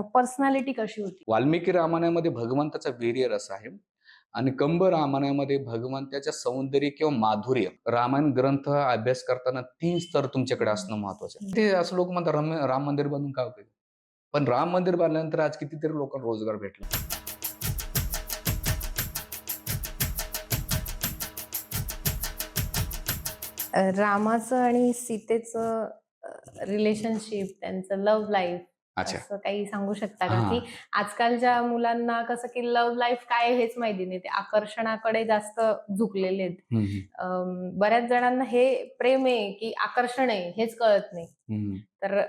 Personality कशी होती? वाल्मिकी रामायणामध्ये भगवंताचा वीर्य रस आहे आणि कंब रामायणामध्ये भगवंताच्या सौंदर्य किंवा माधुर्य रामायण ग्रंथ अभ्यास करताना तीन स्तर तुमच्याकडे असणं महत्वाचं आहे. ते असं लोक म्हणतात राम राम मंदिर बांधून काय उपयोग? पण राम मंदिर बांधल्यानंतर आज कितीतरी लोकांना रोजगार भेटला. रामाचं आणि सीतेचं रिलेशनशिप त्यांचं लव्ह लाईफ असं काही सांगू शकता का. की आजकालच्या मुलांना कसं की लव्ह लाईफ काय हेच माहिती नाही. ते आकर्षणाकडे जास्त झुकलेले आहेत. बऱ्याच जणांना हे प्रेम आहे की आकर्षण आहे हेच कळत नाही. तर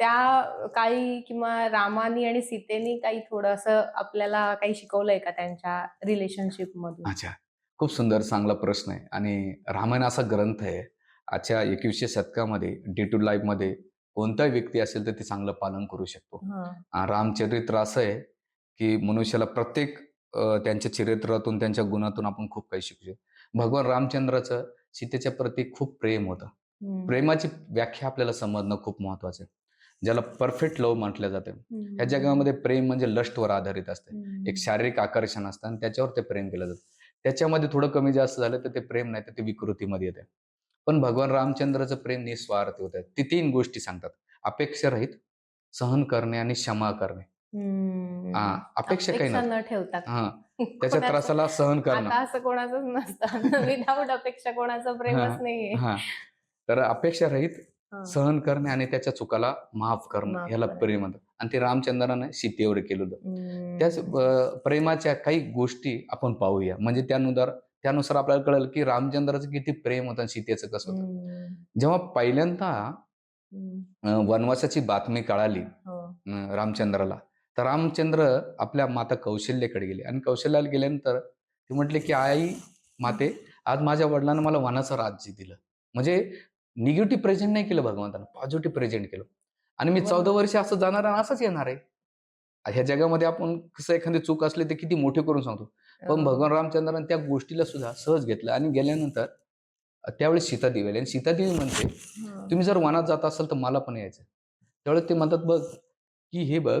त्या काळी किंवा रामानी आणि सीतेनी काही थोडंसं आपल्याला काही शिकवलंय का त्यांच्या रिलेशनशिप मधून? अच्छा. खूप सुंदर चांगला प्रश्न आहे. आणि रामायण असा ग्रंथ आहे. आजच्या एकविसशे शतकामध्ये डे टू लाईफमध्ये कोणताही व्यक्ती असेल तर ते चांगलं पालन करू शकतो. रामचरित्र असं आहे की मनुष्याला प्रत्येक त्यांच्या चरित्रातून त्यांच्या गुणातून आपण खूप काही शिकू शकतो. भगवान रामचंद्राचं सीतेच्या प्रती खूप प्रेम होतं. प्रेमाची व्याख्या आपल्याला समजणं खूप महत्वाचं आहे. ज्याला परफेक्ट लव्ह म्हटलं जाते. हं. या जगामध्ये प्रेम म्हणजे लस्टवर आधारित असते. एक शारीरिक आकर्षण असतं आणि त्याच्यावर ते प्रेम केलं जातं. त्याच्यामध्ये थोडं कमी जास्त झालं तर ते प्रेम नाही तर ते विकृतीमध्ये येते. पण भगवान रामचंद्राचं प्रेम निस्वार्थ होतं ते तीन गोष्टी सांगतात अपेक्षा रहित सहन करणे आणि क्षमा करणे हं. अपेक्षा काही. न ठेवता हा त्याच्या कोणाचं- त्रासाला सहन करणं असं कोणाचंच नसतं विदाऊट अपेक्षा कोणाचं प्रेमच हा. नाहीये हा तर अपेक्षा रहित. सहन करणे आणि त्याच्या चुकाला माफ करणं करणे. प्रेम म्हणतात आणि ते रामचंद्राने सीतेवर केलं होतं. त्याच प्रेमाच्या काही गोष्टी आपण पाहूया म्हणजे त्यानुसार त्यानुसार आपल्याला कळेल की रामचंद्राचं किती प्रेम होतं सीतेचं कसं होतं. जेव्हा पहिल्यांदा वनवासाची बातमी कळाली हो. रामचंद्राला तर रामचंद्र आपल्या माता कौशल्याकडे गेले आणि कौशल्याला गेल्यानंतर ते म्हटले की आई माते आज माझ्या वडिलांना मला वनाचं राज्य दिलं म्हणजे निगेटिव्ह प्रेझेंट नाही केलं भगवंतानं पॉझिटिव्ह प्रेझेंट केलं आणि मी. चौदा वर्ष असं जाणार आणि असंच येणार आहे ह्या जगामध्ये आपण कसं एखादी चूक असली तर किती मोठी करून सांगतो पण हो. भगवान रामचंद्राने त्या गोष्टीला सुद्धा सहज घेतलं आणि गेल्यानंतर त्यावेळेस सीतादेवी आली आणि सीतादेवी म्हणते हं. तुम्ही जर वनात जात असाल तर मला पण यायचं त्यावेळेस ते म्हणतात बघ की हे बघ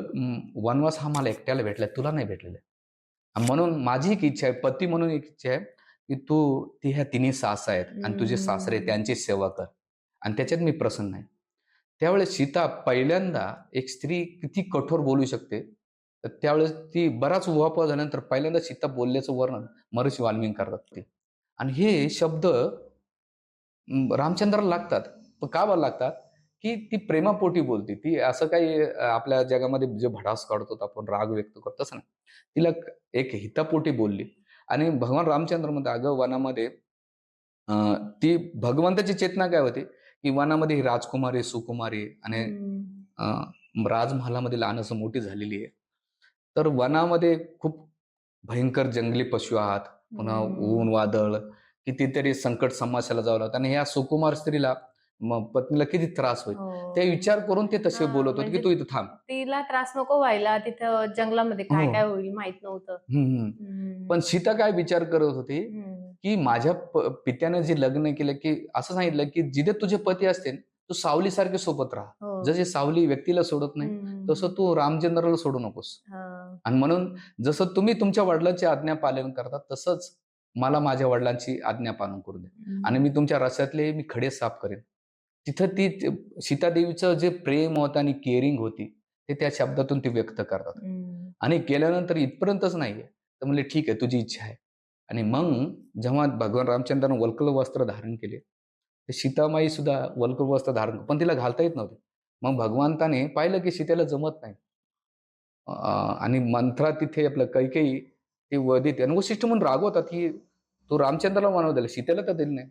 वनवास हा मला एकट्याला भेटलाय तुला नाही भेटलेला म्हणून माझी एक इच्छा आहे पती म्हणून एक इच्छा आहे की तू ती ह्या तिन्ही सास आहेत आणि तुझे सासरे. त्यांची सेवा कर आणि त्याच्यात मी प्रसन्न आहे त्यावेळेस सीता पहिल्यांदा एक स्त्री किती कठोर बोलू शकते तर त्यावेळेस ती बराच उहापोह झाल्यानंतर पहिल्यांदा सीता बोलल्याचं वर्णन महर्षी वाल्मिकी करतात ते. आणि हे शब्द रामचंद्राला लागतात. पण का बरं लागतात? की ती प्रेमापोटी बोलते. ती असं काही आपल्या जगामध्ये जे भडास काढतो आपण राग व्यक्त करतो तसं नाही. तिला एक हितापोटी बोलली. आणि भगवान रामचंद्रमध्ये अगं वनामध्ये ती भगवंताची चेतना काय होती? की वनामध्ये ही राजकुमारी सुकुमारी आणि राजमहालामध्ये लहानसं मोठी झालेली आहे. तर वनामध्ये खूप भयंकर जंगली पशु आहात पुन्हा. ऊन वादळ कितीतरी संकट समस्याला जावं लागतं आणि ह्या सुकुमार स्त्रीला पत्नीला किती त्रास होईल हो. ते विचार करून ते तसे बोलत होते की म्हणजे तू इथं थांब तिला त्रास नको व्हायला तिथं जंगलामध्ये काय हो. काय होईल माहीत नव्हतं. पण सीता काय विचार करत होती. की माझ्या पित्यानं जे लग्न केलं की असं सांगितलं की जिथे तुझे पती असतील तू सावलीसारखे सोबत राहा हो. जसे सावली व्यक्तीला सोडत नाही. तसं तू रामचंद्राला सोडू नकोस. आणि म्हणून जसं तुम्ही तुमच्या वडिलांची आज्ञा पालन करता तसंच मला माझ्या वडिलांची आज्ञा पालन करू दे. आणि मी तुमच्या रस्त्यातले मी खडे साफ करेन तिथं ती सीतादेवीचं जे प्रेम होतं आणि केअरिंग होती ते त्या शब्दातून ती व्यक्त करतात. आणि केल्यानंतर इथपर्यंतच नाहीये तर म्हणले ठीक आहे तुझी इच्छा आहे आणि मग जेव्हा भगवान रामचंद्रानं वल्कल वस्त्र धारण केले सीतामाई सुद्धा वल्कल वस्त्र धारण पण तिला घालता येत नव्हते. मग भगवंताने पाहिलं की सीतेला जमत नाही. आणि मंत्रा तिथे आपलं काही काही ते वदित आणि वशिष्ठ म्हणून रागवतात की तो रामचंद्राला मानव दिला. सीतेला तर दिलं नाही.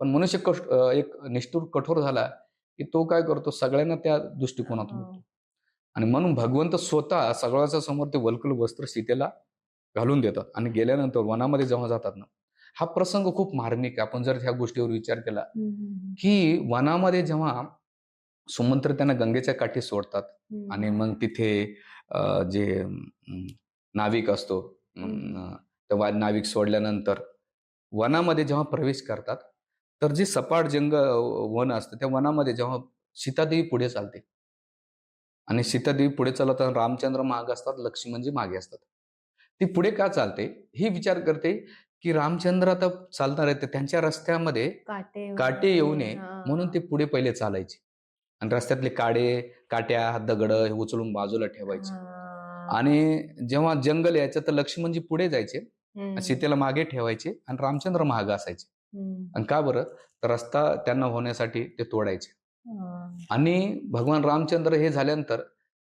पण मनुष्य कष्ट एक निष्ठूर कठोर झाला की तो काय करतो? सगळ्यांना त्या दृष्टिकोनातून. आणि म्हणून भगवंत स्वतः सगळ्याच्या समोर ते वल्कल वस्त्र सीतेला घालून देतात. आणि गेल्यानंतर वनामध्ये जेव्हा जातात ना हा प्रसंग खूप मार्मिक आहे. आपण जर ह्या गोष्टीवर विचार केला. की वनामध्ये जेव्हा सुमंत्र त्यांना गंगेच्या काठी सोडतात. आणि मग तिथे जे नाविक असतो वा- नाविक सोडल्यानंतर वनामध्ये जेव्हा प्रवेश करतात तर जे सपाट जंग वन असतं त्या वनामध्ये जेव्हा सीतादेवी पुढे चालते. आणि सीतादेवी पुढे चालवतात रामचंद्र मागे असतात लक्ष्मणजी मागे असतात. ती पुढे का चालते? ही विचार करते की रामचंद्र आता चालणार आहे तर त्यांच्या रस्त्यामध्ये काटे काटे येऊ नये. म्हणून ते पुढे पहिले चालायचे आणि रस्त्यातले काडे काट्या दगड हे उचलून बाजूला ठेवायचे. आणि जेव्हा जंगल यायचं तर लक्ष्मणजी पुढे जायचे. सीतेला मागे ठेवायचे आणि रामचंद्र मागे असायचे. आणि का बरं तर रस्ता त्यांना होण्यासाठी ते तोडायचे. आणि भगवान रामचंद्र हे झाल्यानंतर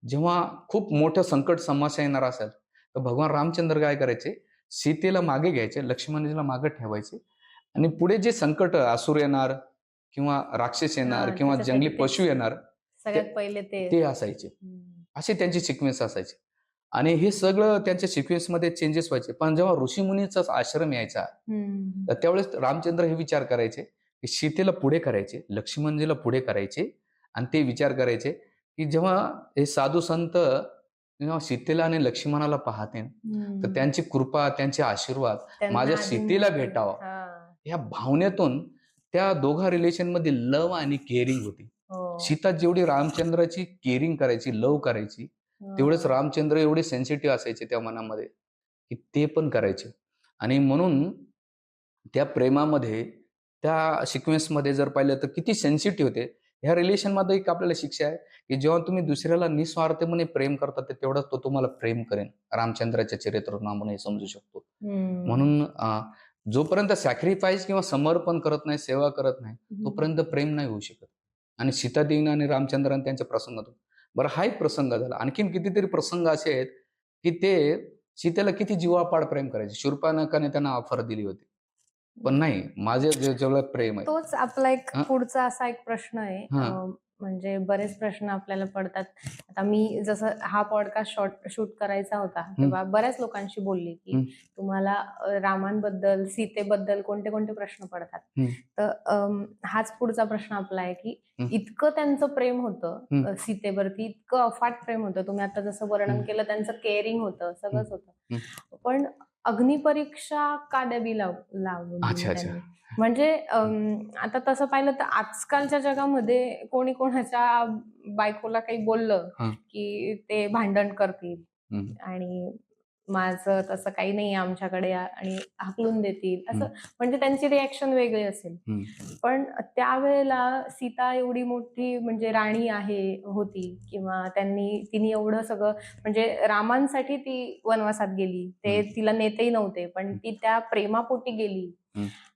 जेव्हा खूप मोठं संकट समस्या येणार असेल तर भगवान रामचंद्र काय करायचे सीतेला मागे घ्यायचे लक्ष्मणजीला मागे ठेवायचे. आणि पुढे जे संकट असुर येणार किंवा राक्षस येणार किंवा जंगली पशु येणार सगळ्यात पहिले ते असायचे. असे त्यांचे सिक्वेन्स असायचे. आणि हे सगळं त्यांच्या सिक्वेन्समध्ये चेंजेस व्हायचे. पण जेव्हा ऋषीमुनीचा आश्रम यायचा. तर त्यावेळेस रामचंद्र हे विचार करायचे की सीतेला पुढे करायचे लक्ष्मणजीला पुढे करायचे. आणि ते विचार करायचे की जेव्हा हे साधू संत जेव्हा सीतेला आणि लक्ष्मणाला पाहते. तर त्यांची कृपा त्यांचे आशीर्वाद माझ्या सीतेला भेटावं. ह्या भावनेतून त्या दोघा रिलेशनमध्ये लव आणि केअरिंग होती हो. सीता जेवढी रामचंद्राची केअरिंग करायची लव करायची तेवढेच हा. रामचंद्र एवढे सेन्सिटिव्ह असायचे त्या मनामध्ये की ते पण करायचे आणि म्हणून त्या प्रेमामध्ये त्या सिक्वेन्समध्ये जर पाहिलं तर किती सेन्सिटिव्ह होते ह्या रिलेशनमध्ये एक आपल्याला शिक्षा आहे की जेव्हा तुम्ही दुसऱ्याला निस्वार्थपणे प्रेम करता तेवढाच तो तुम्हाला प्रेम करेन. रामचंद्राच्या चरित्रातून आपण हे समजू शकतो. म्हणून जोपर्यंत सॅक्रिफाईस किंवा समर्पण करत नाही सेवा करत नाही तोपर्यंत प्रेम नाही होऊ शकत. आणि सीतादेवीनं आणि रामचंद्राने त्यांच्या प्रसंगातून बरं हा एक प्रसंग झाला. आणखीन कितीतरी प्रसंग असे आहेत की ते सीतेला किती जीवापाड प्रेम करायचे. शूर्पणखाने त्यांना ऑफर दिली होती. पण नाही माझे प्रेम आहे तोच आपला एक हा? पुढचा असा एक प्रश्न आहे हा. अं, म्हणजे बरेच प्रश्न आपल्याला पडतात आता मी जसं हा पॉडकास्ट शॉर्ट शूट करायचा होता तेव्हा बऱ्याच लोकांशी बोलली की हम्म. तुम्हाला अं, रामांबद्दल सीतेबद्दल कोणते कोणते प्रश्न पडतात हम्म. तर अं, हाच पुढचा प्रश्न आपला आहे की हम्म. इतकं त्यांचं प्रेम होतं हम्म. अं, सीतेवरती इतकं अफाट प्रेम होतं तुम्ही आता जसं वर्णन हम्म. केलं त्यांचं केअरिंग होतं सगळंच होतं. पण अग्निपरीक्षा का द्यावी लाव लावली अच्छा, अच्छा. त्यांनी? म्हणजे आता तसं पाहिलं तर आजकालच्या जगामध्ये कोणी कोणाच्या बायकोला काही बोललं. की ते भांडण करतील. आणि माझं तसं काही नाही आमच्याकडे आणि हाकलून देतील असं. म्हणजे त्यांची रिॲक्शन वेगळी असेल. पण त्यावेळेला सीता एवढी मोठी म्हणजे राणी आहे होती किंवा त्यांनी तिने एवढं सगळं म्हणजे रामांसाठी ती वनवासात गेली ते. तिला नेतेही नव्हते पण ती त्या प्रेमापोटी गेली.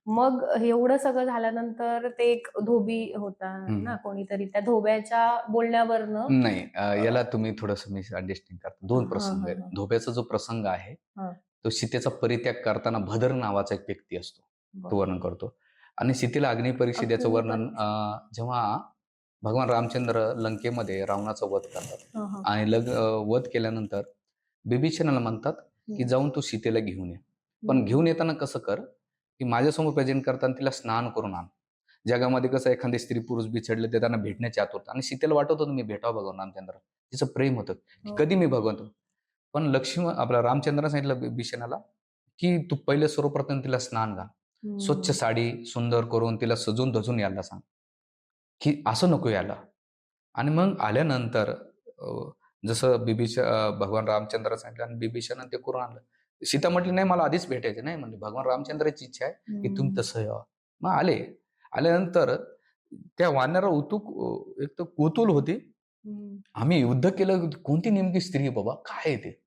मग एवढं सगळं झाल्यानंतर ते एक धोबी होता. ना कोणीतरी. त्या धोब्याच्या बोलण्यावरनं नाही याला तुम्ही थोडस मी अंडरस्टँड करता. दोन प्रसंग आहेत. धोब्याचा जो प्रसंग आहे. तो सीतेचा परित्याग करताना भदर नावाचा एक व्यक्ती असतो. तो वर्णन करतो. आणि सीतेला अग्निपरीक्षेचं वर्णन जेव्हा भगवान रामचंद्र लंकेमध्ये रावणाचा वध करतात. आणि लग वध केल्यानंतर बिभीषणाला म्हणतात की जाऊन तू सीतेला घेऊन ये. पण घेऊन येताना कसं कर? की माझ्यासमोर प्रेझेंट करताना तिला स्नान करून आण. जगामध्ये कसं एखादी स्त्री पुरुष बिछडले ते त्यांना भेटण्याची आतुरता. आणि सीतेला वाटत होतं मी भेटावं भगवान रामचंद्र. तिचं प्रेम होतं की हो. कधी मी भगवंत पण लक्ष्मण आपला रामचंद्र सांगितलं बिभीषणाला की तू पहिले सर्वप्रथम तिला स्नान घाल. स्वच्छ साडी सुंदर करून तिला सजून धजून यायला सांग. की असं नको यायला. आणि मग आल्यानंतर जसं बिभीष भगवान रामचंद्र सांगितलं आणि बिभीषण ते करून आणलं. सीता म्हटली नाही मला आधीच भेटायचं नाही. म्हणजे भगवान रामचंद्राची इच्छा आहे की तुम्ही. तसं यावं. मग आले. आल्यानंतर त्या वानरा उतुक एक तर कुतूल होती. आम्ही युद्ध केलं. कोणती नेमकी स्त्री आहे बाबा? काय आहे ते?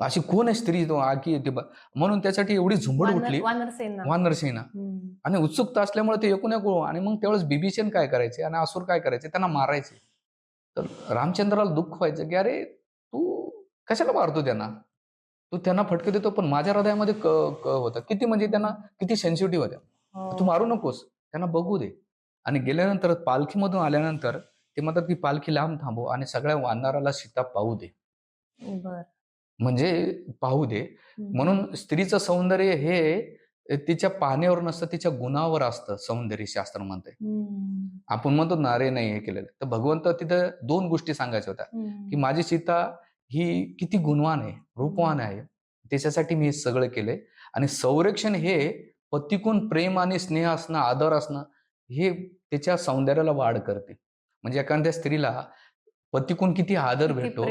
अशी कोण आहे स्त्री? आकी येते म्हणून त्यासाठी एवढी झुंबड वानर- उठली. वानरसेना वानरसेना हम्म. आणि उत्सुकता असल्यामुळे ते एकूण एक आणि मग त्यावेळेस बिभीषण काय करायचे? आणि असुर काय करायचे? त्यांना मारायचे. तर रामचंद्राला दुःख व्हायचं की अरे तू कशाला मारतो त्यांना? तू त्यांना फटके देतो पण माझ्या हृदयामध्ये क क होता. किती म्हणजे त्यांना किती सेन्सिटिव्ह होत्या. हो. तू मारू नकोस. त्यांना बघू दे. आणि गेल्यानंतर पालखीमधून आल्यानंतर ते म्हणतात की पालखी लांब थांबव आणि सगळ्या वानराला सीता पाहू दे. म्हणजे पाहू दे. म्हणून स्त्रीचं सौंदर्य हे तिच्या पाहण्यावर नसतं तिच्या गुणावर असतं सौंदर्य शास्त्र म्हणते. आपण म्हणतो ना अरे नाही हे केलेलं. तर भगवंत तिथं दोन गोष्टी सांगायच्या होत्या. की माझी सीता ही किती गुणवान आहे रूपवान आहे. त्याच्यासाठी मी हे सगळं केलंय. आणि संरक्षण हे पतिकून प्रेम आणि स्नेह असणं आदर असणं हे त्याच्या सौंदर्याला वाढ करते. म्हणजे एखाद्या स्त्रीला पतीकडून किती आदर भेटतो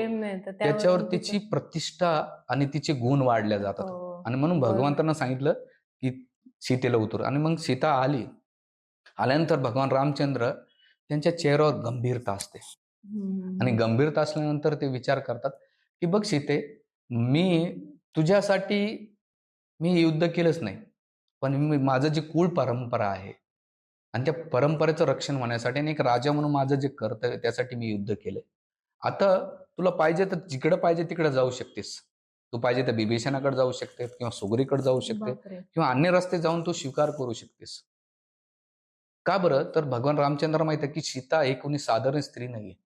त्याच्यावर तिची प्रतिष्ठा आणि तिचे गुण वाढल्या जातात. हो. आणि म्हणून. भगवंतांना सांगितलं की सीतेला उतर. आणि मग सीता आली. आल्यानंतर भगवान रामचंद्र त्यांच्या चेहऱ्यावर गंभीरता असते. आणि गंभीरता असल्यानंतर ते विचार करतात की बघ सीते मी तुझ्यासाठी मी युद्ध केलंच नाही पण मी माझं जी कुळ परंपरा आहे आणि त्या परंपरेचं रक्षण होण्यासाठी आणि एक राजा म्हणून माझं जे कर्तव्य त्यासाठी मी युद्ध केलंय. आता तुला पाहिजे तर जिकडं पाहिजे तिकडे जाऊ शकतेस. तू पाहिजे तर बिभीषणाकडे जाऊ शकते किंवा सुगरीकडे जाऊ शकते. किंवा अन्य रस्ते जाऊन तू स्वीकार करू शकतेस. का बरं? तर भगवान रामचंद्र माहीत आहे की सीता एक कोणी साधारण स्त्री नाहीये.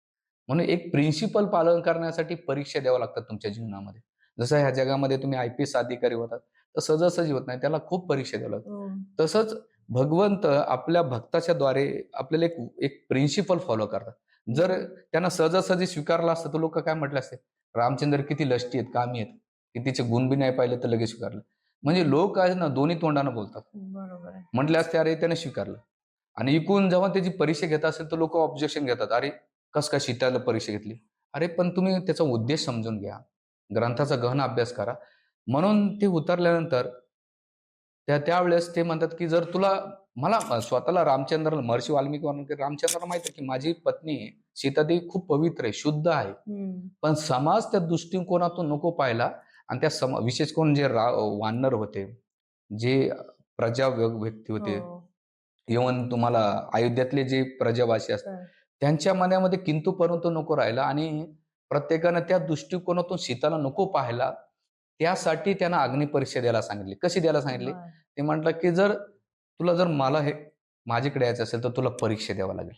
म्हणून एक प्रिन्सिपल पालन करण्यासाठी परीक्षा द्याव्या लागतात तुमच्या जीवनामध्ये. जसं ह्या जगामध्ये तुम्ही आय पी एस अधिकारी होतात तर सहजासहजी होत नाही त्याला खूप परीक्षा द्याव्या लागतात. हो. तसंच भगवंत आपल्या भक्ताच्या द्वारे आपल्याला एक एक प्रिन्सिपल फॉलो करतात. जर त्यांना सहजासहजी स्वीकारलं असतं तर लोक काय म्हटलं असते रामचंद्र किती लष्टी आहेत कामी आहेत. की तिचे गुण बी नाही पाहिले तर लगेच स्वीकारलं. म्हणजे लोक आहेत ना दोन्ही तोंडानं बोलतात. म्हटले असते अरे त्याने स्वीकारलं. आणि इकून जेव्हा त्याची परीक्षा घेत असेल तर लोक ऑब्जेक्शन घेतात. अरे कस काय सीताला परीक्षा घेतली अरे पण तुम्ही त्याचा उद्देश समजून घ्या ग्रंथाचा गहन अभ्यास करा म्हणून ते उतरल्यानंतर त्या त्यावेळेस ते म्हणतात की जर तुला मला स्वतःला रामचंद्र महर्षी वाल्मिकी रामचंद्र माहीत आहे की माझी पत्नी सीतादेवी खूप पवित्र आहे शुद्ध आहे. पण समाज त्या दृष्टिकोनातून नको पाहिला आणि त्या समा विशेष करून जे वानर होते जे प्रजा व्य- व्यक्ती होते हो. इव्हन तुम्हाला अयोध्यातले जे प्रजावासी असतात. त्यांच्या मनामध्ये किंतु परंतु नको राहिला आणि प्रत्येकानं त्या दृष्टिकोनातून सीताला नको पाहायला त्यासाठी त्यांना अग्निपरीक्षा द्यायला सांगितली. कशी द्यायला सांगितली. ते म्हटलं की जर तुला जर मला हे माझ्याकडे यायचं असेल तर तुला परीक्षा द्यावा लागेल.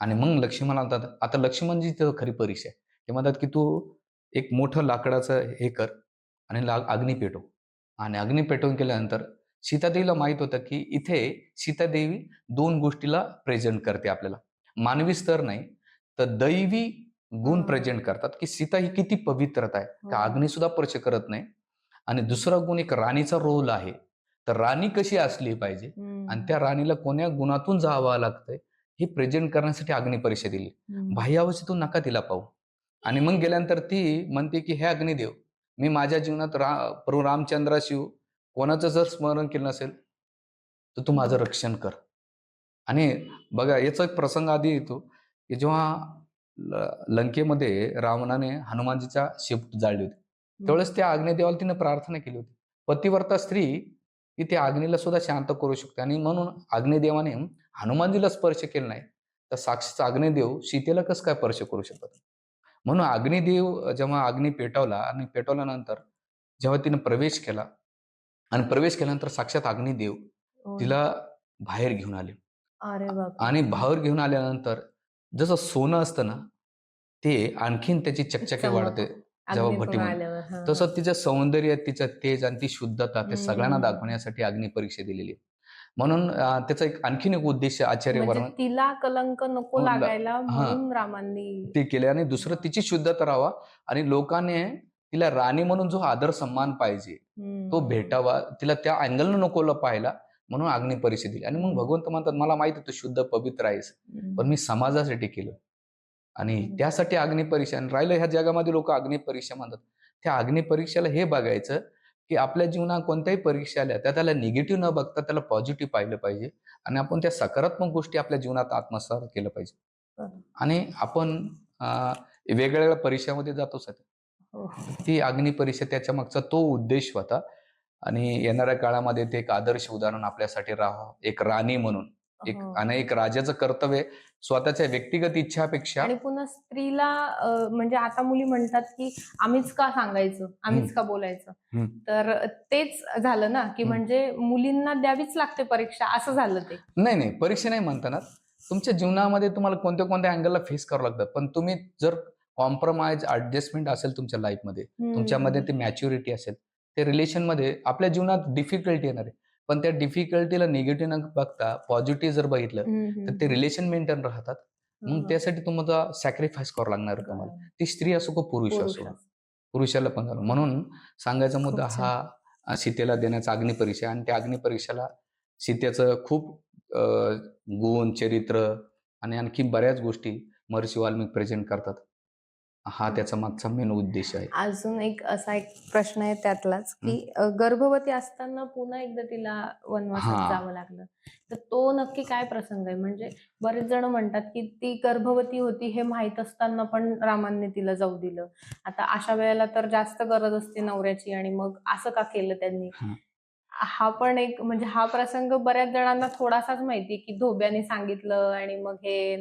आणि मग लक्ष्मण म्हणतात आता लक्ष्मणजी तर खरी परीक्षा आहे. ते म्हणतात की तू एक मोठं लाकडाचं हे कर आणि ला अग्नी पेटव. आणि अग्नी पेटवून केल्यानंतर सीतादेवीला माहीत होतं की इथे सीतादेवी दोन गोष्टीला प्रेझेंट करते आपल्याला. मानवी स्तर नाही तर दैवी गुण. प्रेझेंट करतात की सीता ही किती पवित्रता आहे का हो. अग्नी सुद्धा स्पर्श करत नाही आणि दुसरा गुण एक राणीचा रोल आहे तर राणी कशी असली पाहिजे. आणि त्या राणीला कोण्या गुणातून जावं लागतंय हे प्रेझेंट करण्यासाठी अग्नी परीक्षा दिली हम्म. बाह्य अवस्थेतून नका तिला पाहू आणि मग गेल्यानंतर ती म्हणते की हे अग्निदेव मी माझ्या जीवनात रा प्रभू रामचंद्राशिव कोणाचं जर स्मरण केलं नसेल तर तू माझं रक्षण कर आणि बघा याचा एक प्रसंग आधी येतो की जेव्हा लंकेमध्ये रावणाने हनुमानजीच्या शिफ्ट जाळली होती. त्यावेळेस त्या अग्निदेवाला तिने प्रार्थना केली होती. पतिव्रता स्त्री की त्या अग्नीला सुद्धा शांत करू शकते आणि म्हणून अग्निदेवाने हनुमानजीला स्पर्श केला नाही. तर साक्षीचा अग्निदेव सीतेला कसं काय स्पर्श करू शकतात म्हणून अग्निदेव जेव्हा अग्नी पेटवला आणि पेटवल्यानंतर जेव्हा तिने प्रवेश केला आणि प्रवेश केल्यानंतर साक्षात अग्निदेव हो. तिला बाहेर घेऊन आले. अरे बाप आणि बाहेर घेऊन आल्यानंतर जसं सोनं असतं ना ते आणखीन त्याची चकचकी वाढते जेव्हा भट्टीमध्ये. तसं तिचं सौंदर्य तिचं तेज आणि ती शुद्धता ते सगळ्यांना. दाखवण्यासाठी अग्नी परीक्षा दिलेली आहे म्हणून त्याचा एक आणखीन एक उद्देश आचार्य म्हणजे वर्णन तिला कलंक नको लागायला म्हणून रामांनी ते केले आणि दुसरं तिची शुद्धता राहावा आणि लोकांनी तिला राणी म्हणून जो आदर सन्मान पाहिजे. तो भेटावा तिला त्या अँगलनं नकोला पाहिला म्हणून अग्नी परीक्षा दिली आणि मग भगवंत म्हणतात मला माहिती तू शुद्ध पवित्र आहेस. पण मी समाजासाठी केलं आणि. त्यासाठी अग्निपरीक्षा आणि राहिलं ह्या जगामध्ये लोक अग्निपरीक्षा म्हणतात त्या अग्निपरीक्षेला हे बघायचं की आपल्या जीवनात कोणत्याही परीक्षा आल्या त्या त्याला निगेटिव्ह न बघता त्याला पॉझिटिव्ह पाहिलं पाहिजे आणि आपण त्या सकारात्मक गोष्टी आपल्या जीवनात आत्मसात केलं पाहिजे. आणि आपण अं, वेगळ्या वेगळ्या परीक्षामध्ये जातो सध्या हो. ती अग्नी परीक्षा त्याच्या मागचा तो उद्देश होता आणि येणाऱ्या काळामध्ये ते एक आदर्श उदाहरण आपल्यासाठी राहावं एक राणी म्हणून एक हो. आणि एक राजाचं कर्तव्य स्वतःच्या व्यक्तिगत इच्छापेक्षा आणि पुन्हा स्त्रीला म्हणजे आता मुली म्हणतात की आम्हीच का सांगायचं आम्हीच. का बोलायचं. तर तेच झालं ना की. म्हणजे मुलींना द्यावीच लागते परीक्षा असं झालं ते नाही नाही परीक्षा नाही म्हणताना तुमच्या जीवनामध्ये तुम्हाला कोणत्या कोणत्या अँगलला फेस करावं लागतं पण तुम्ही जर कॉम्प्रोमाइज ऍडजस्टमेंट असेल तुमच्या लाईफमध्ये. तुमच्यामध्ये ती मॅच्युरिटी असेल ते रिलेशनमध्ये आपल्या जीवनात डिफिकल्टी येणार आहे पण त्या डिफिकल्टीला निगेटिव्ह न बघता पॉझिटिव्ह जर बघितलं. तर ते रिलेशन मेंटेन राहतात. मग त्यासाठी तुम्हाला सॅक्रिफाईस करावं लागणार तुम्हाला. ती स्त्री असो का पुरुष असो. पुरुषाला पण झालं म्हणून सांगायचा मुद्दा. हा सीतेला देण्याचा अग्निपरीक्षा आणि त्या अग्निपरीक्षेला सीतेचं खूप गुण चरित्र आणि आणखी बऱ्याच गोष्टी महर्षी वाल्मिक प्रेझेंट करतात हा त्याचा मागचा मेन उद्देश आहे. अजून एक असा एक प्रश्न आहे त्यातलाच की गर्भवती असताना पुन्हा एकदा तिला वनवासात. जावं लागलं. तर तो नक्की काय प्रसंग आहे? म्हणजे बरेच जण म्हणतात की ती गर्भवती होती हे माहीत असताना पण रामांनी तिला जाऊ दिलं. आता अशा वेळेला तर जास्त गरज असते नवऱ्याची आणि मग असं का केलं त्यांनी? हा. पण एक म्हणजे हा प्रसंग बऱ्याच जणांना थोडासाच माहिती की धोब्याने सांगितलं आणि मग हे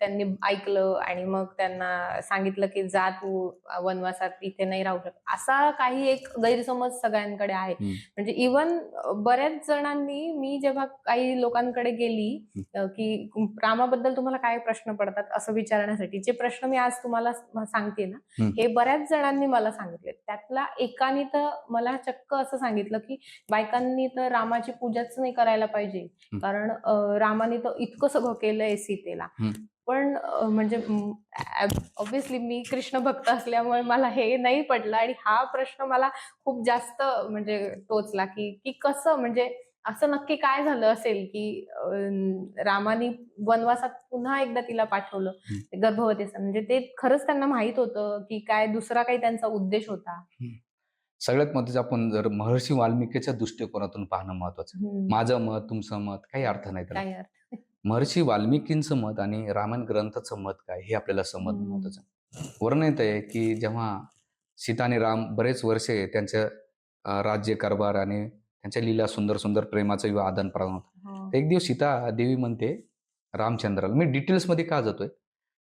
त्यांनी ऐकलं आणि मग त्यांना सांगितलं की जा तू वनवासात इथे नाही राहू शकत असा काही एक गैरसमज सगळ्यांकडे आहे. म्हणजे इवन बऱ्याच जणांनी मी जेव्हा काही लोकांकडे गेली की रामाबद्दल तुम्हाला काय प्रश्न पडतात असं विचारण्यासाठी जे प्रश्न मी आज तुम्हाला सांगते ना. हे बऱ्याच जणांनी मला सांगितले त्यातला एकाने तर मला चक्क असं सांगितलं की बायकांनी तर रामाची पूजाच नाही करायला पाहिजे. कारण रामाने तर इतकं सगळं केलंय सीतेला. पण म्हणजे ऑब्विसली मी कृष्ण भक्त असल्यामुळे मला हे नाही पडलं आणि हा प्रश्न मला खूप जास्त म्हणजे टोचला की की कसं म्हणजे असं नक्की काय झालं असेल की रामाने वनवासात पुन्हा एकदा तिला पाठवलं हम्म. गर्भवती असताना. म्हणजे ते खरंच त्यांना माहीत होतं की काय दुसरा काही त्यांचा उद्देश होता सगळ्यात महत्वाचं आपण जर महर्षी वाल्मिकीच्या दृष्टिकोनातून पाहणं महत्वाचं. माझं मत तुमचं मत काही अर्थ नाही त्याला महर्षी वाल्मिकींचं मत आणि रामायण ग्रंथाचं मत काय हे आपल्याला समजणं. महत्वाचं आहे. वर्णन येत आहे की जेव्हा सीता आणि राम बरेच वर्षे त्यांच्या राज्य कारभार आणि त्यांच्या लीला सुंदर सुंदर प्रेमाचं विवाह आदान प्रदान होतं हो. एक दिवस सीता देवी म्हणते रामचंद्राला मी डिटेल्समध्ये का जातोय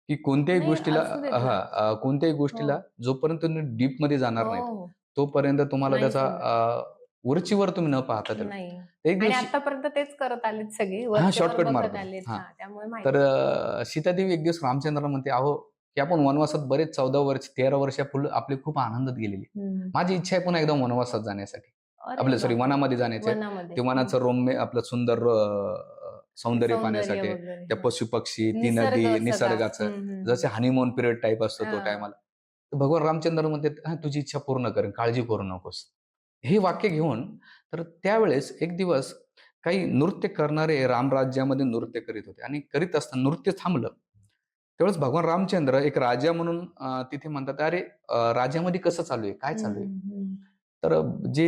की कोणत्याही गोष्टीला. हा कोणत्याही गोष्टीला जोपर्यंत डीपमध्ये जाणार नाही हो, तोपर्यंत तुम्हाला नाही त्याचा अं, वरचीवर तुम्ही न पाहता त्याला नाही एक आणि दिवस आतापर्यंत तेच करत आलेत सगळे shortcut बघत मार्ग. आलेत हा. हा, त्यामुळे माहिती तर अं, सीतादेवी एक दिवस रामचंद्राला म्हणते अहो की आपण वनवासात बरेच चौदा वर्ष तेरा वर्षापूर्वी आपली खूप आनंदात गेलेली हम्म. माझी इच्छा आहे पुन्हा एकदा वनवासात जाण्यासाठी अरे आपल्या सॉरी. वनामध्ये जाण्याचे वनामध्ये ते वनाचं रोम्य आपलं सुंदर अं, सौंदर्य पाहण्यासाठी वगैरे. त्या पशु पक्षी ती निसर्ग नदी सगळा. निसर्गाचं हम्म, हम्म. जसे हनीमून पिरियड टाईप असतो तो हा. टायमाला तर भगवान रामचंद्र म्हणते तुझी इच्छा पूर्ण करेन काळजी करू नकोस. हे वाक्य घेऊन तर त्यावेळेस एक दिवस काही नृत्य करणारे रामराज्यामध्ये नृत्य करीत होते. आणि करीत असताना नृत्य थांबलं. त्यावेळेस भगवान रामचंद्र एक राजा म्हणून तिथे म्हणतात अरे राजामध्ये राज्यामध्ये कसं चालू आहे? काय चालू आहे? तर जे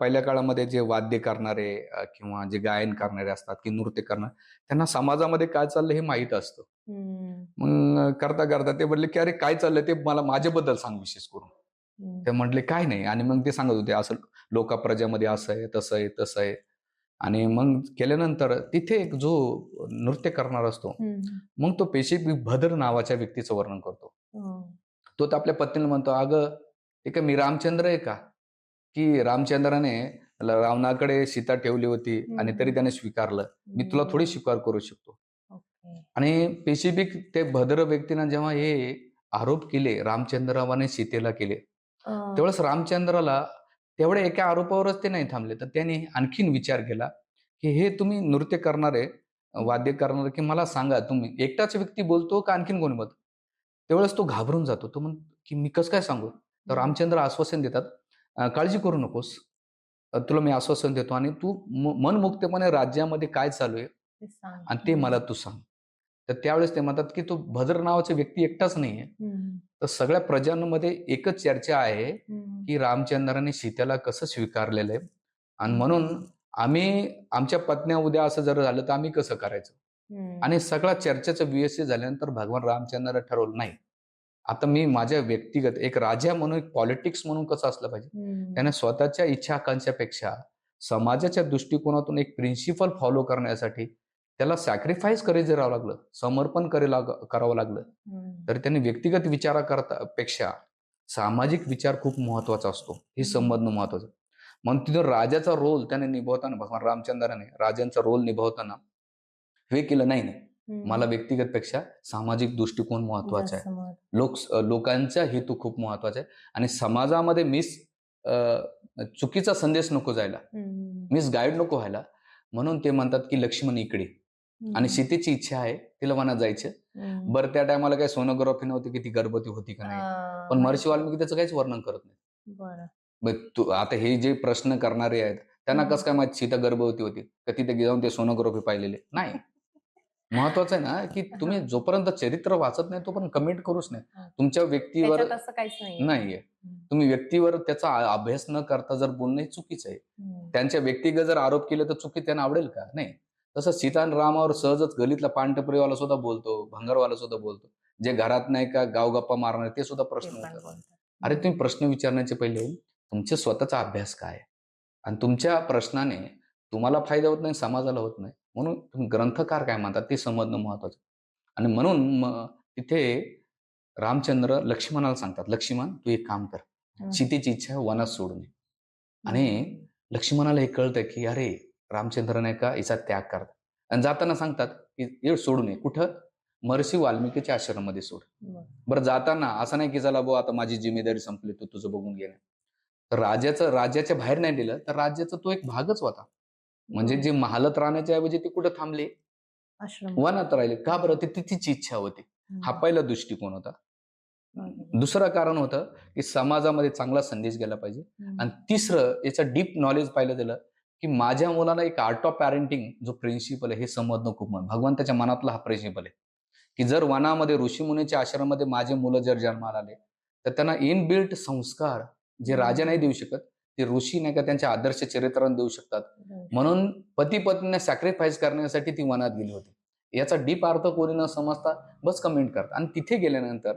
पहिल्या काळामध्ये जे वाद्य करणारे किंवा जे गायन करणारे असतात की नृत्य करणार त्यांना समाजामध्ये काय चाललं हे माहीत असतं. मग करता करता ते म्हटले की अरे काय चाललंय ते मला माझ्याबद्दल सांग विशेष करून. ते म्हटले काय नाही. आणि मग ते सांगत होते असं लोका प्रजामध्ये असं आहे तसं आहे तसं आहे. आणि मग केल्यानंतर तिथे एक जो नृत्य करणार असतो. मग तो पेशी भद्र नावाच्या व्यक्तीचं वर्णन करतो. हो. तो तर आपल्या पत्नीला म्हणतो अगं हे का मी रामचंद्र आहे का? की रामचंद्राने रावणाकडे सीता ठेवली होती आणि तरी त्याने स्वीकारलं. मी तुला. थोडी स्वीकार करू शकतो. आणि पेसिफिक ते भद्र व्यक्तीनं जेव्हा हे आरोप केले रामचंद्रावाने सीतेला केले त्यावेळेस रामचंद्राला तेवढ्या एका आरोपावरच ते नाही थांबले. तर त्यांनी आणखीन विचार केला की हे तुम्ही नृत्य करणारे वाद्य करणारे की मला सांगा तुम्ही एकटाच व्यक्ती बोलतो का आणखीन कोणी बोलतो? त्यावेळेस तो घाबरून जातो. तो म्हण की मी कसं काय सांगू? तर रामचंद्र आश्वासन देतात "अं, काळजी करू नकोस. तुला मी आश्वासन देतो आणि तू मनमुक्तपणे राज्यामध्ये काय चालू आहे. आणि ते मला तू सांग. तर त्यावेळेस ते म्हणतात की तो भद्र नावाचा व्यक्ती एकटाच नाहीये. तर सगळ्या प्रजांमध्ये एकच चर्चा आहे. की रामचंद्राने सीतेला कसं स्वीकारलेलं आहे? आणि म्हणून आम्ही आमच्या पत्न्या उद्या असं जर झालं तर आम्ही कसं करायचं. आणि सगळा चर्चेचं व्यवस्थित झाल्यानंतर भगवान रामचंद्र ठरवलं नाही. आता मी माझ्या व्यक्तिगत एक राजा म्हणून एक पॉलिटिक्स म्हणून कसं असलं पाहिजे. त्याने स्वतःच्या इच्छा आकांक्षापेक्षा समाजाच्या दृष्टिकोनातून एक प्रिन्सिपल फॉलो करण्यासाठी त्याला सॅक्रिफाईस करायचं राहावं लागलं समर्पण करायला करावं लागलं. तर त्यांनी व्यक्तिगत विचारा करता पेक्षा सामाजिक विचार खूप महत्त्वाचा असतो हे समजणं महत्वाचं मग तिथं राजाचा रोल त्याने निभावताना भगवान रामचंद्राने राजांचा रोल निभावताना हे केलं नाही नाही. मला व्यक्तिगत पेक्षा सामाजिक दृष्टिकोन महत्त्वाचा आहे. लोक लोकांचा हेतू खूप महत्त्वाचा आहे. आणि समाजामध्ये मिस चुकीचा संदेश नको जायला. मिस गाईड नको व्हायला. म्हणून ते म्हणतात की लक्ष्मण इकडे. आणि सीतेची इच्छा आहे तिला मनात जायचं. बरं त्या टायमाला काही सोनोग्राफी नव्हती की ती गर्भवती होती का नाही. पण महर्षी वाल्मिकी त्याचं काहीच वर्णन करत नाही. आता हे जे प्रश्न करणारे आहेत त्यांना. कसं काय माहिती? सीता गर्भवती होती. का तिथे जाऊन ते सोनोग्राफी पाहिलेले? नाही. महत्वाचं आहे ना की तुम्ही जोपर्यंत चरित्र वाचत नाही तोपर्यंत कमेंट करूच नाही. तुमच्या व्यक्तीवर असं काहीच नाहीये. तुम्ही व्यक्तीवर त्याचा अभ्यास न करता जर बोलणं हे चुकीचं आहे. त्यांच्या व्यक्तिगत जर आरोप केले तर चुकी त्यांना आवडेल का? नाही. तसं सीता आणि रामावर सहजच गलीतला पानटपरीवाला सुद्धा बोलतो भंगारवाला सुद्धा बोलतो. जे घरात नाही का गावगप्पा मारणार ते सुद्धा प्रश्न विचारतात अरे तुम्ही प्रश्न विचारण्याचे पहिले तुमचे स्वतःचा अभ्यास काय आहे? आणि तुमच्या प्रश्नाने तुम्हाला फायदा होत नाही समाजाला होत नाही. म्हणून तुम्ही ग्रंथकार काय म्हणतात ते समजणं महत्वाचं. आणि म्हणून मग तिथे रामचंद्र लक्ष्मणाला सांगतात लक्ष्मण तू एक काम कर. सीतेची इच्छा वनात सोडणे आणि लक्ष्मणाला हे कळतं की अरे रामचंद्र नाही का हिचा त्याग करतात. आणि जाताना सांगतात की ये सोडू नये. कुठं? महर्षी वाल्मिकीच्या आश्रमामध्ये सोड. बरं. जाताना असं नाही की चला भाऊ आता माझी जिम्मेदारी संपली तू तुझं बघून घे तर राजाचं राज्याच्या बाहेर नाही दिलं तर राज्याचा तो एक भागच होता. म्हणजे जे महालत राहण्याच्या ऐवजी ते कुठं थांबले? वनात राहिले. का बरं? ते तिची इच्छा होती. हा पहिला दृष्टिकोन होता. दुसरं कारण होतं की समाजामध्ये चांगला संदेश गेला पाहिजे. आणि तिसरं याचं डीप नॉलेज पाहिलं गेलं की माझ्या मुलाला एक आर्ट ऑफ पॅरेंटिंग जो प्रिन्सिपल आहे हे समजणं खूप महत्त्वाचं. भगवंताच्या मनातला हा प्रिन्सिपल आहे. की जर वनामध्ये ऋषीमुनीच्या आश्रमामध्ये माझे मुलं जर जन्माला आले तर त्यांना इनबिल्ट संस्कार जे राजा नाही देऊ शकत ते ऋषी नाही का त्यांच्या आदर्श चरित्राने देऊ शकतात. म्हणून पती पत्नीने सॅक्रिफाईस करण्यासाठी ती वनात गेली होती. याचा डीप अर्थ कोणी न समजता बस कमेंट करतात. आणि तिथे गेल्यानंतर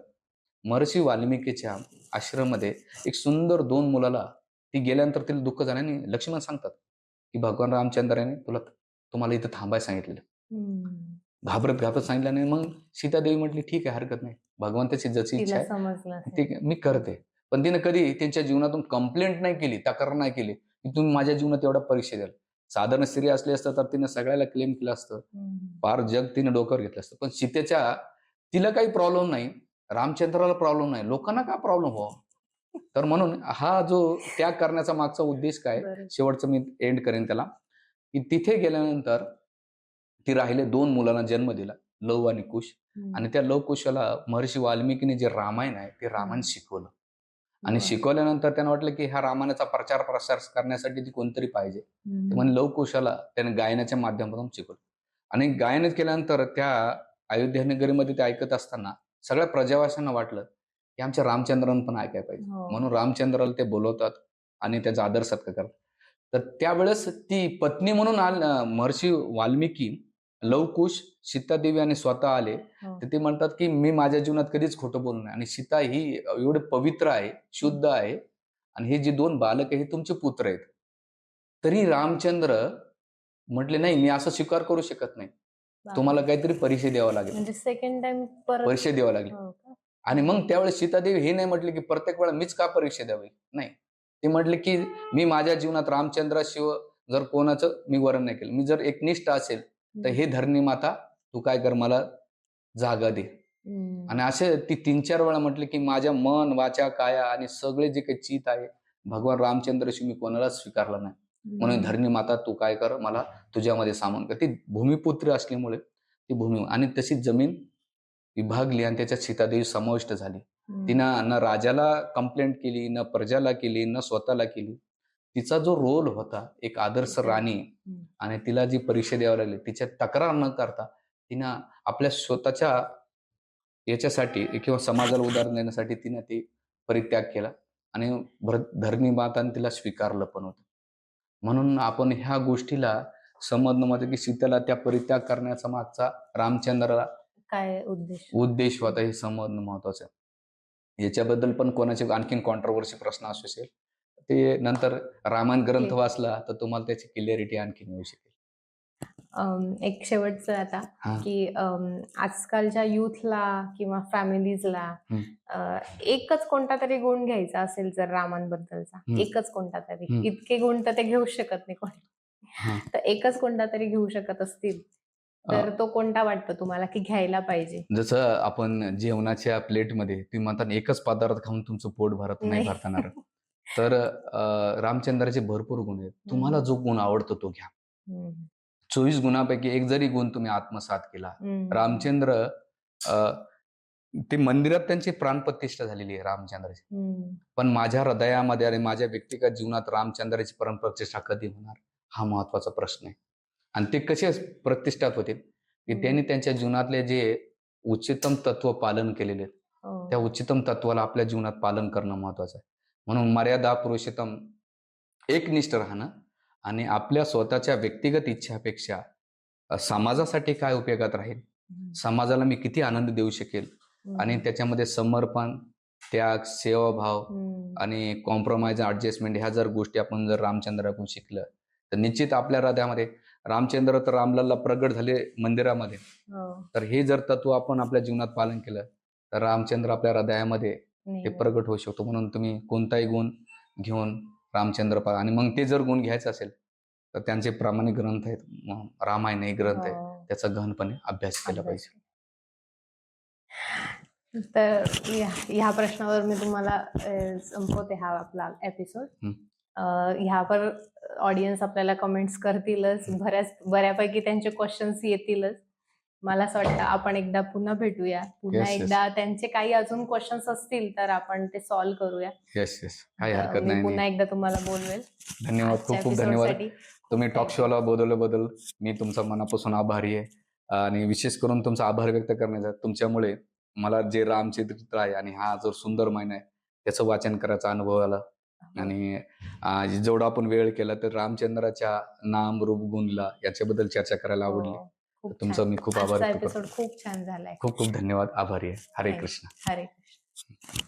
महर्षी वाल्मिकीच्या आश्रममध्ये एक सुंदर दोन मुलाला ती गेल्यानंतर तिला दुःख झालं आणि लक्ष्मण सांगतात की भगवान रामचंद्राने तुला तुम्हाला इथं थांबायला सांगितलेलं. घाबरत घाबरत सांगितलं नाही मग सीतादेवी म्हटली ठीक आहे हरकत नाही. भगवंताची जशी इच्छा आहे मी करते. पण तिने कधी त्यांच्या जीवनातून कंप्लेंट नाही केली तक्रार नाही केली. की तुम्ही माझ्या जीवनात एवढा परीक्षा द्याल. साधारण स्त्री असली असतं तर तिने सगळ्याला क्लेम केलं असतं. फार जग तिने डोक्यावर घेतलं असतं. पण सीतेच्या तिला काही प्रॉब्लेम नाही. रामचंद्राला प्रॉब्लेम नाही. लोकांना का प्रॉब्लेम हो? तर म्हणून हा जो त्याग करण्याचा मागचा उद्देश काय. शेवटचं मी एंड करेन त्याला. की तिथे गेल्यानंतर ती राहिले दोन मुलांना जन्म दिला. लव आणि कुश. आणि त्या लव कुशाला महर्षी वाल्मिकीने जे रामायण आहे ते रामायण शिकवलं. आणि. शिकवल्यानंतर त्यांना वाटलं की ह्या रामायणाचा प्रचार प्रसार करण्यासाठी ती कोणतरी पाहिजे. म्हणजे लवकुशाला त्याने गायनाच्या माध्यमातून शिकवलं. आणि गायन केल्यानंतर त्या अयोध्या नगरीमध्ये ते ऐकत असताना सगळ्या प्रजावाशांना वाटलं की आमच्या रामचंद्रानं पण ऐकायला पाहिजे. हो. म्हणून रामचंद्राला ते बोलवतात आणि त्याचा आदर सत्कार करतात. तर त्यावेळेस ती पत्नी म्हणून आल महर्षी वाल्मिकी लवकुश सीतादेवी आणि स्वतः आले हो. तर ते म्हणतात की मी माझ्या जीवनात कधीच खोटं बोलू नाही. आणि सीता ही एवढे पवित्र आहे शुद्ध आहे आणि हे जे दोन बालक आहे हे तुमचे पुत्र आहेत. तरी रामचंद्र म्हटले नाही मी असं स्वीकार करू शकत नाही. तुम्हाला काहीतरी परीक्षा द्यावा लागेल. सेकंड टाइम परीक्षा द्यावा लागेल. हो? आणि मग त्यावेळेस सीतादेवी हे नाही म्हटले की प्रत्येक वेळा मीच का परीक्षा द्यावी? नाही. ते म्हटले की मी माझ्या जीवनात रामचंद्राशिव जर कोणाचं मी वरण नाही केलं. मी जर एकनिष्ठ असेल तर हे धरणी माता तू काय कर मला जागा दे. आणि असे ती तीन चार वेळा म्हटले की माझ्या मन वाचा काया आणि सगळे जे काही चित आहे भगवान रामचंद्रशी मी कोणालाच स्वीकारला नाही म्हणून. धरणी माता तू काय कर मला तुझ्यामध्ये सामावून कर ती भूमिपुत्र असल्यामुळे ती भूमी आणि तशी जमीन विभागली आणि त्याच्यात सीतादेवी समाविष्ट झाली. तिनं न राजाला कंप्लेंट केली न प्रजाला केली न स्वतःला केली तिचा जो रोल होता एक आदर्श राणी. आणि तिला जी परीक्षा द्यावी लागली तिच्या तक्रार न करता तिनं आपल्या स्वतःच्या याच्यासाठी किंवा समाजाला उदाहरण देण्यासाठी तिनं ते परित्याग केला आणि भर- धरणी माताने तिला स्वीकारलं पण होतं. म्हणून आपण ह्या गोष्टीला समजणं मध्ये की सीतेला त्या परित्याग करण्याचा मागचा रामचंद्राला काय उद्देश? उद्देश होता हे समजणं महत्वाचं आहे. याच्याबद्दल पण कोणाचे आणखीन कॉन्ट्रोवर्सी प्रश्न असू शकेल. ते नंतर रामायण ग्रंथ. वाचला तर तुम्हाला त्याची क्लिअरिटी आणखीन येऊ शकेल एक शेवटचं आता. की आजकालच्या युथला किंवा फॅमिलीजला. एकच कोणता तरी गुण घ्यायचा असेल जर रामांबद्दलचा. एकच कोणता तरी. इतके गुण तर ते घेऊ शकत नाही कोणी. तर एकच कोणता तरी घेऊ शकत असतील तर तो कोणता वाटतो तुम्हाला की घ्यायला पाहिजे जसं आपण जेवणाच्या प्लेटमध्ये तुम्ही म्हणता एकच पदार्थ खाऊन तुमचं पोट भरत नाही. भरताना तर रामचंद्राचे भरपूर गुण आहेत तुम्हाला जो गुण आवडतो तो घ्या. चोवीस गुणापैकी एक जरी गुण तुम्ही आत्मसात केला. रामचंद्र ते मंदिरात त्यांची प्राणप्रतिष्ठा झालेली आहे रामचंद्राची. पण माझ्या हृदयामध्ये आणि माझ्या व्यक्तिगत जीवनात रामचंद्राची परमप्रतिष्ठा कधी होणार हा महत्त्वाचा प्रश्न आहे आणि ते कसे प्रतिष्ठात होतील की. त्यांनी त्यांच्या जीवनातले जे उच्चतम तत्व पालन केलेले हो. त्या उच्चतम तत्वाला आपल्या जीवनात पालन करणं महत्वाचं आहे म्हणून मर्यादा पुरुषोत्तम एकनिष्ठ राहणं आणि आपल्या स्वतःच्या व्यक्तिगत इच्छापेक्षा समाजासाठी काय उपयोगात राहील. समाजाला मी किती आनंद देऊ शकेल आणि. त्याच्यामध्ये समर्पण त्याग सेवाभाव. आणि कॉम्प्रोमाइज ऍडजस्टमेंट ह्या जर गोष्टी आपण जर रामचंद्राकडून शिकलं तर निश्चित आपल्या हृदयामध्ये रामचंद्र तर रामलालला प्रगट झाले मंदिरामध्ये हो. तर हे जर तत्व आपण आपल्या जीवनात पालन केलं तर रामचंद्र आपल्या हृदयामध्ये ते. प्रगट होऊ शकतो. म्हणून तुम्ही कोणताही गुण घेऊन रामचंद्र पा आणि मग ते जर गुण घ्यायचे असेल तर त्यांचे प्रामाणिक ग्रंथ आहेत. रामायण हे ग्रंथ आहेत हो. त्याचा गहनपणे अभ्यास केला पाहिजे. तर या- ह्या प्रश्नावर मी तुम्हाला संपवते हा आपला एपिसोड. ह्यावर ऑडियन्स आपल्याला कमेंट्स करतीलच. बऱ्याच बऱ्यापैकी त्यांचे क्वेश्चन्स येतीलच. मला असं वाटतं आपण एकदा पुन्हा भेटूया. पुन्हा Yes, yes. एकदा त्यांचे काही अजून क्वेश्चन्स असतील तर आपण ते सॉल्व्ह करूया. येस येस काही हरकत नाही पुन्हा एकदा तुम्हाला बोलवेल. धन्यवाद खूप खूप धन्यवाद. तुम्ही टॉक शोला बोलवल्याबद्दल मी तुमचा मनापासून आभारी आहे. आणि विशेष करून तुमचा आभार व्यक्त करण्याचा तुमच्यामुळे मला जे रामचरित्र आहे आणि हा जो सुंदर महिना आहे त्याचं वाचन करायचा अनुभव आला. you. आणि जेवढा आपण वेळ केला तर रामचंद्राच्या नाम रूप गुणला याच्याबद्दल चर्चा करायला आवडली. हो, तुमचा. मी खूप आभार एपिसोड खूप छान झालाय. खूप खूप धन्यवाद. आभारी आहे. हरे. कृष्ण. हरे कृष्ण.